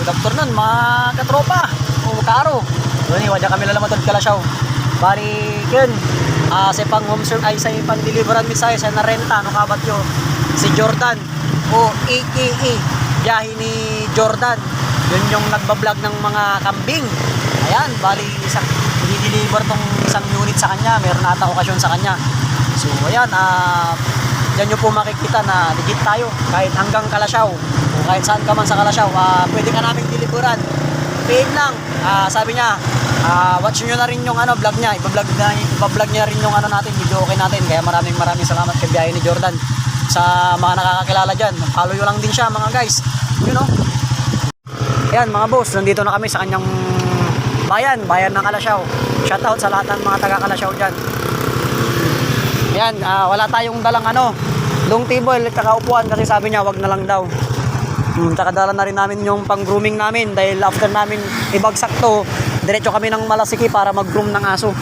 Good afternoon mga katropa. O karo. Doon iwadya kami lalamatod kalasyaw. Bari yun. Ah, sa pang home serve ay sa pang deliveran mi sa sa narenta no kabat yo. Si Jordan o AKA biyahe ni Jordan. Yun yung nagbablog ng mga kambing. Ayan, bali isang i-deliver tong isang unit sa kanya. Meron ata okasyon sa kanya. So ayan, ah Diyan nyo po makikita na legit tayo kahit hanggang Kalasyaw kahit saan ka man sa Kalasyaw ah, pwede ka naming deliveran paid lang. Ah, sabi niya ah, watch nyo na rin yung ano, vlog niya. Ibablog, na, ibablog niya rin yung ano natin video okay natin. Kaya maraming maraming salamat kay biyahe ni Jordan sa mga nakakakilala dyan. Follow nyo lang din siya mga guys. You know? Ayan mga boss, nandito na kami sa kanyang bayan, bayan ng Kalasyaw. Shoutout sa lahat ng mga taga Kalasyaw dyan. Ayan, ah, wala tayong dalang ano, long table at upuan kasi sabi niya wag na lang daw. Hmm, saka dala na rin namin yung pang grooming namin dahil after namin ibagsak to, diretso kami ng Malasiki para mag-groom ng aso.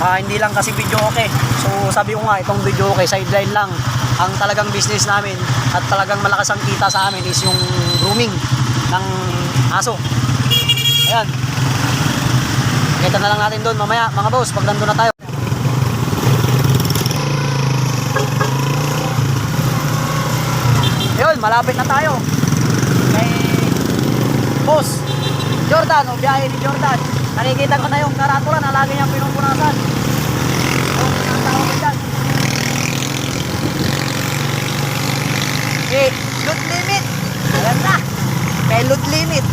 Ah, hindi lang kasi video okay. So sabi ko nga itong video okay sideline lang. Ang talagang business namin at talagang malakas ang kita sa amin is yung grooming ng aso. Ayan. Kita na lang natin doon mamaya mga boss pag na tayo. Yun, malapit na tayo. Kay Boss Jordan, o biyahe ni Jordan. Nakikita ko na yung karatula na lagi niyang pinupunasan. Dyan. Eh, load limit. Ayan na. May load limit.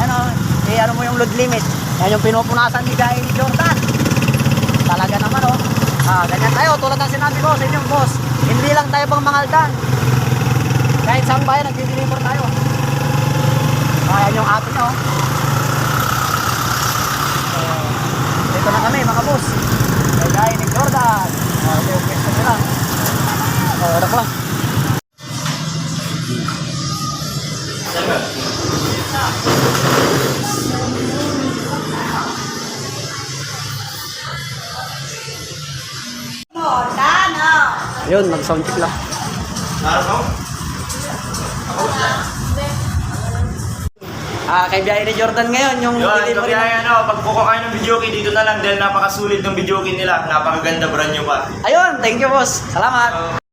Ano, eh, ano mo yung load limit? Yan yung pinupunasan ni biyahe ni Jordan. Talaga naman, oh. Ah, ganyan tayo. Tulad ng sinabi ko sa inyong boss. Hindi lang tayo pang mangaldan. Kahit saan bayan, nag-deliver tayo. Ayan yung atin, oh. So, dito na kami, mga boss. May gaya ni Jordan. Oh, ito yung pwesto nila. Oh, orak lang. Yun, mag-sound check lang. Ah, kay biyahe ni Jordan ngayon, yung Yun, delivery kaya ano, pag kukuha kayo ng video key, dito na lang dahil napakasulit ng video key nila. Napakaganda brand nyo pa. Ayun, thank you boss. Salamat.